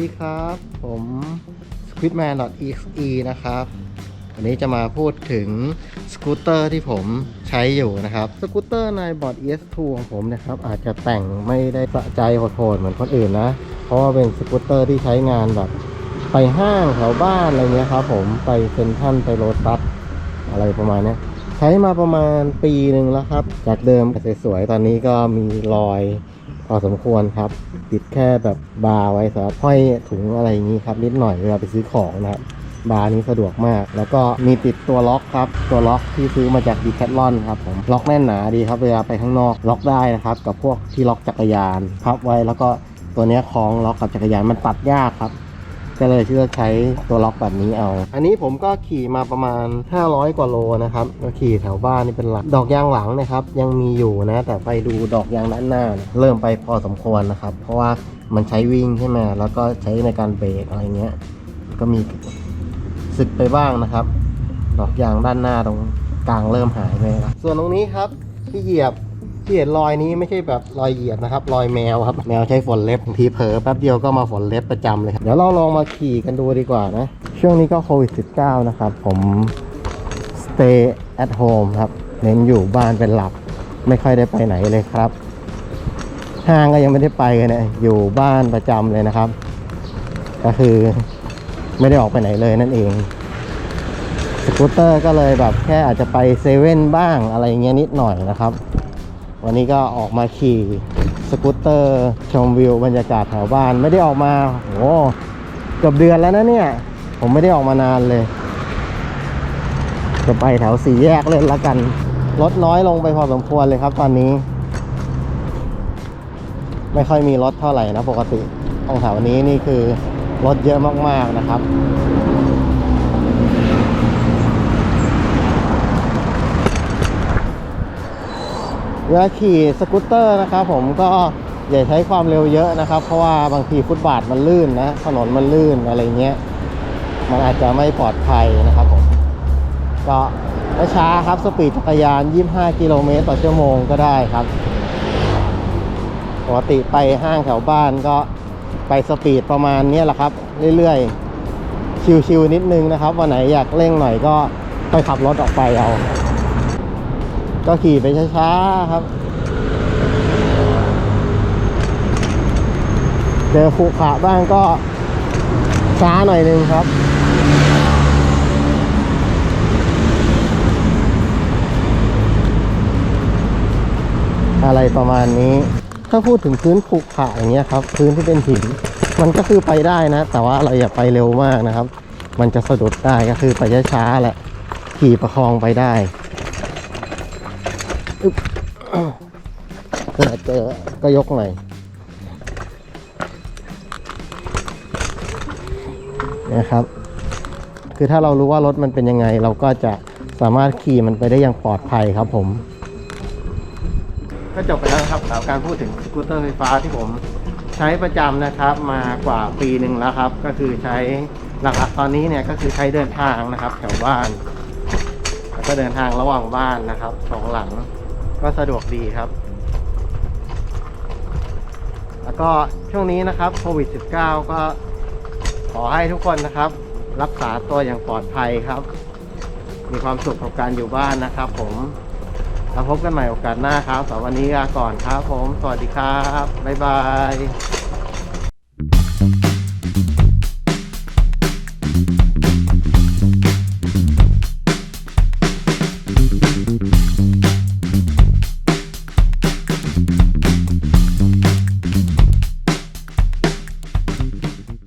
สวัสดีครับ ผม squidman.exe นะครับ วันนี้จะมาพูดถึงสกูตเตอร์ที่ผมใช้อยู่นะครับ สกูตเตอร์ในบอร์ด ES2 ของผมนะครับ อาจจะแต่งไม่ได้สะใจโหดๆเหมือนคนอื่นนะ เพราะว่าเป็นสกูตเตอร์ที่ใช้งานแบบ ไปห้างแถวบ้านอะไรเงี้ยครับผม ไปเซ็นทรัลไปโรตัสอะไรประมาณนี้ ใช้มาประมาณปีหนึ่งแล้วครับ จากเดิมสวยๆ ตอนนี้ก็มีรอยพอสมควรครับ ติดแค่แบบบาร์ไว้สำหรับห้อยถุงอะไรอย่างนี้ครับ นิดหน่อยเวลาไปซื้อของนะครับบาร์นี้สะดวกมาก แล้วก็มีติดตัวล็อกครับ ตัวล็อกที่ซื้อมาจากดีแคทลอนครับผมล็อกแน่นหนาดีครับ เวลาไปข้างนอกล็อกได้นะครับ กับพวกที่ล็อกจักรยานพับไว้แล้วก็ตัวนี้คล้องล็อกกับจักรยานมันตัดยากครับ ก็เลยเลือกใช้ตัวล็อกแบบนี้เอา อันนี้ผมก็ขี่มาประมาณ 500 กว่าโลนะครับก็ขี่แถวบ้านนี่เป็นหลัก ดอกยางหลังนะครับ ยังมีอยู่นะ แต่ไปดูดอกยางด้านหน้าเนี่ยเริ่มไปพอสมควรนะครับ เพราะว่ามันใช้วิ่งใช่ไหมแล้วก็ใช้ในการเบรกอะไรเงี้ย ก็มีสึกไปบ้างนะครับ ดอกยางด้านหน้าตรงกลางเริ่มหายไปแล้วส่วนตรงนี้ครับที่เหยียบ ที่เห็นรอยนี้ไม่ใช่แบบรอยเหยียบนะครับ รอยแมวครับ แมวใช้ฝนเล็บบางทีเผลอแป๊บเดียวก็มาฝนเล็บประจำเลยครับเดี๋ยวเราลองมาขี่กันดูดีกว่านะ ช่วงนี้ก็โควิด -19 นะครับ ผม stay at home ครับเน้นอยู่บ้านเป็นหลัก ไม่ค่อยได้ไปไหนเลยครับ ห้างก็ยังไม่ได้ไปกันนะอยู่บ้านประจำเลยนะครับ ก็คือไม่ได้ออกไปไหนเลยนั่นเองสกูตเตอร์ก็เลยแบบแค่อาจจะไปเซเว่นบ้างอะไรเงี้ยนิดหน่อยนะครับ วันนี้ก็ออกมาขี่สกูตเตอร์ ชมวิวบรรยากาศแถวบ้านไม่ได้ออกมาโอ้เกือบเดือนแล้วนะเนี่ย ผมไม่ได้ออกมานานเลยจะไปแถวสี่แยกเล่นละกันรถน้อยลงไปพอสมควรเลยครับตอนนี้ ไม่ค่อยมีรถเท่าไหร่นะปกติตรงแถวนี้นี่คือรถเยอะมากๆนะครับ เวลาขี่สกูตเตอร์นะครับผมก็อย่าใช้ความเร็วเยอะนะครับ เพราะว่าบางทีฟุตบาทมันลื่นนะ ถนนมันลื่นอะไรเงี้ย มันอาจจะไม่ปลอดภัยนะครับผม ก็ช้าครับสปีดจักรยาน 25 กิโลเมตรต่อชั่วโมงก็ได้ครับ ปกติไปห้างแถวบ้านก็ไปสปีดประมาณนี้แหละครับ เรื่อยๆ ชิวๆนิดนึงนะครับ วันไหนอยากเร่งหน่อยก็ค่อยขับรถออกไปเอา ก็ขี่ไปช้าๆครับ เจอขรุขระบ้างก็ช้าหน่อยนึงครับอะไรประมาณนี้ ถ้าพูดถึงพื้นขรุขระอย่างเงี้ยครับ พื้นที่เป็นหิน มันก็คือไปได้นะ แต่ว่าเราอย่าไปเร็วมากนะครับ มันจะสะดุดได้ก็คือไปช้าๆแหละ ขี่ประคองไปได้ เกิดเจอก็ยกหน่อยนะครับ คือถ้าเรารู้ว่ารถมันเป็นยังไง เราก็จะสามารถขี่มันไปได้อย่างปลอดภัยครับผม ก็จบไปแล้วครับกับการพูดถึงสกูตเตอร์ไฟฟ้าที่ผมใช้ประจำนะครับมากว่าปีหนึ่งแล้วครับ ก็คือใช้หลักๆตอนนี้เนี่ยก็คือใช้เดินทางนะครับ แถวบ้าน แล้วก็เดินทางระหว่างบ้านนะครับสองหลัง ก็สะดวกดีครับ แล้วก็ช่วงนี้นะครับโควิด -19 ก็ขอให้ทุกคนนะครับ รักษาตัวอย่างปลอดภัยครับ มีความสุขกับการอยู่บ้านนะครับ ผมแล้วพบกันใหม่โอกาสหน้าครับสำหรับวันนี้ลาก่อนครับ ผม สวัสดีครับ บ๊ายบาย